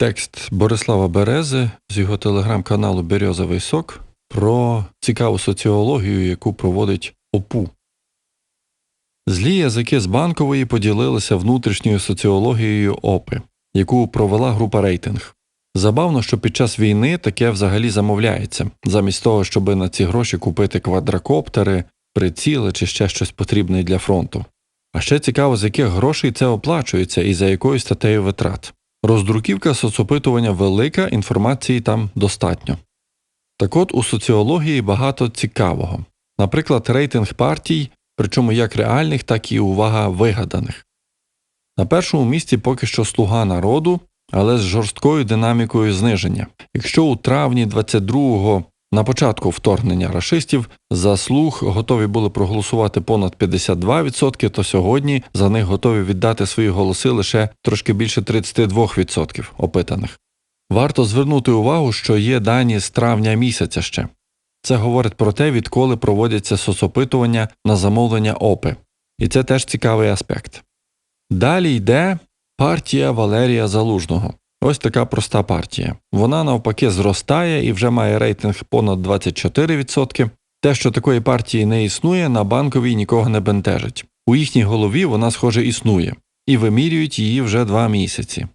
текст Борислава Берези з його телеграм-каналу Березовий сок про цікаву соціологію, яку проводить ОПУ. Злі язики з банкової поділилися внутрішньою соціологією ОПИ, яку провела група рейтинг. Забавно, що під час війни таке взагалі замовляється, замість того, щоб на ці гроші купити квадрокоптери, приціли чи ще щось потрібне для фронту. А ще цікаво, з яких грошей це оплачується і за якою статтею витрат. Роздруківка соцопитування велика, інформації там достатньо. Так от у соціології багато цікавого. Наприклад, рейтинг партій, причому як реальних, так і увага вигаданих. На першому місці поки що слуга народу, але з жорсткою динамікою зниження. Якщо у травні 22-го на початку вторгнення рашистів за слуг готові були проголосувати понад 52%, то сьогодні за них готові віддати свої голоси лише трошки більше 32% опитаних. Варто звернути увагу, що є дані з травня місяця ще. Це говорить про те, відколи проводяться соцопитування на замовлення ОПИ. І це теж цікавий аспект. Далі йде партія Валерія Залужного. Ось така проста партія. Вона навпаки зростає і вже має рейтинг понад 24%. Те, що такої партії не існує, на банковій нікого не бентежить. У їхній голові вона, схоже, існує, і вимірюють її вже два місяці.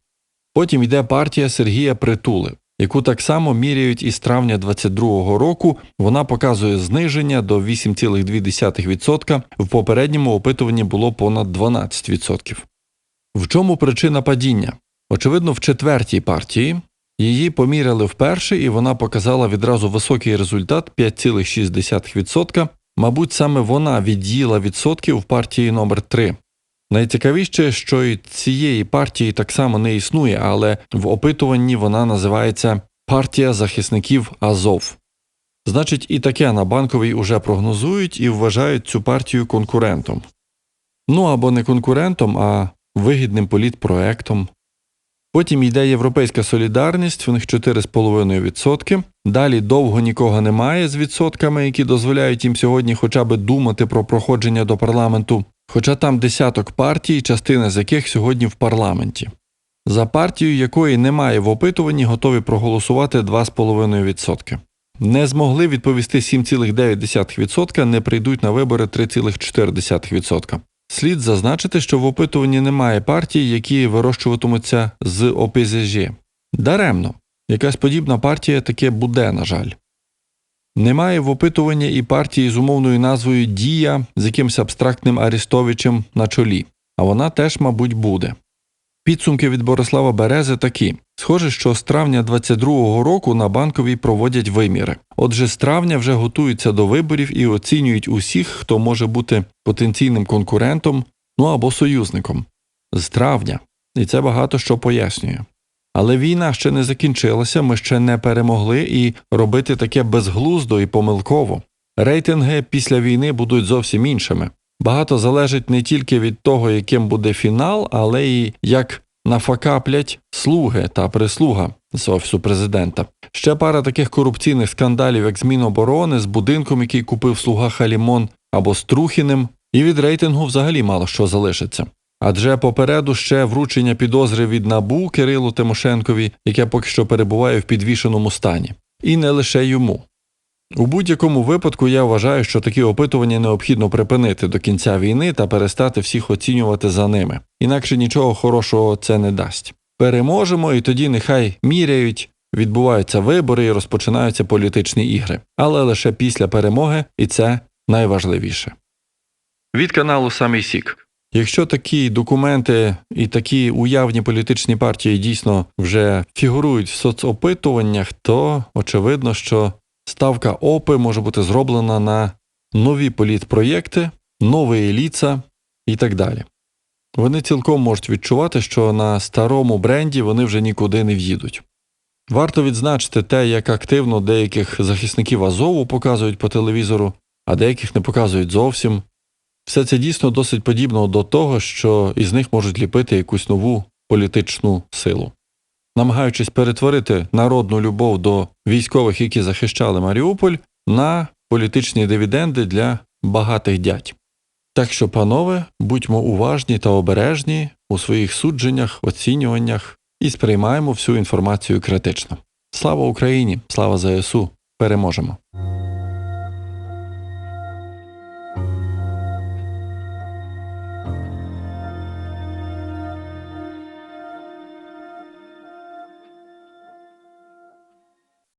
Потім йде партія Сергія Притули, яку так само міряють із травня 2022 року. Вона показує зниження до 8,2%, в попередньому опитуванні було понад 12%. В чому причина падіння? Очевидно, в четвертій партії її поміряли вперше, і вона показала відразу високий результат 5,6%. Мабуть, саме вона від'їла відсотки в партії номер 3 Найцікавіше, що і цієї партії так само не існує, але в опитуванні вона називається партія захисників Азов. Значить, і таке на банковій уже прогнозують і вважають цю партію конкурентом. Ну або не конкурентом, а вигідним політпроектом. Потім йде Європейська солідарність, в них 4,5%. Далі довго нікого немає з відсотками, які дозволяють їм сьогодні хоча б думати про проходження до парламенту, хоча там десяток партій, частина з яких сьогодні в парламенті. За партію якої немає в опитуванні, готові проголосувати 2,5%. Не змогли відповісти 7,9%, не прийдуть на вибори 3,4%. Слід зазначити, що в опитуванні немає партій, які вирощуватимуться з ОПЗЖ. Даремно, якась подібна партія таке буде, на жаль. Немає в опитуванні і партії з умовною назвою Дія з якимось абстрактним Арістовичем на чолі, а вона теж, мабуть, буде. Підсумки від Борислава Берези такі схоже, що з травня 22-го року на банковій проводять виміри. Отже, з травня вже готуються до виборів і оцінюють усіх, хто може бути потенційним конкурентом, ну або союзником. З травня. І це багато що пояснює. Але війна ще не закінчилася, ми ще не перемогли і робити таке безглуздо і помилково. Рейтинги після війни будуть зовсім іншими. Багато залежить не тільки від того, яким буде фінал, але й як нафакаплять слуги та прислуга з офісу президента. Ще пара таких корупційних скандалів, як з Міноборони, з будинком, який купив слуга Халімон або з Трухіним, і від рейтингу взагалі мало що залишиться. Адже попереду ще вручення підозри від набу Кирилу Тимошенкові, яке поки що перебуває в підвішеному стані, і не лише йому. У будь-якому випадку я вважаю, що такі опитування необхідно припинити до кінця війни та перестати всіх оцінювати за ними, інакше нічого хорошого це не дасть. Переможемо, і тоді нехай міряють, відбуваються вибори і розпочинаються політичні ігри, але лише після перемоги, і це найважливіше. Від каналу Самий Сік. Якщо такі документи і такі уявні політичні партії дійсно вже фігурують в соцопитуваннях, то очевидно, що ставка ОПИ може бути зроблена на нові політпроєкти, нові еліца і так далі. Вони цілком можуть відчувати, що на старому бренді вони вже нікуди не в'їдуть. Варто відзначити те, як активно деяких захисників Азову показують по телевізору, а деяких не показують зовсім. Все це дійсно досить подібно до того, що із них можуть ліпити якусь нову політичну силу, намагаючись перетворити народну любов до військових, які захищали Маріуполь, на політичні дивіденди для багатих дядь. Так що, панове, будьмо уважні та обережні у своїх судженнях, оцінюваннях і сприймаємо всю інформацію критично. Слава Україні! Слава ЗСУ! Переможемо!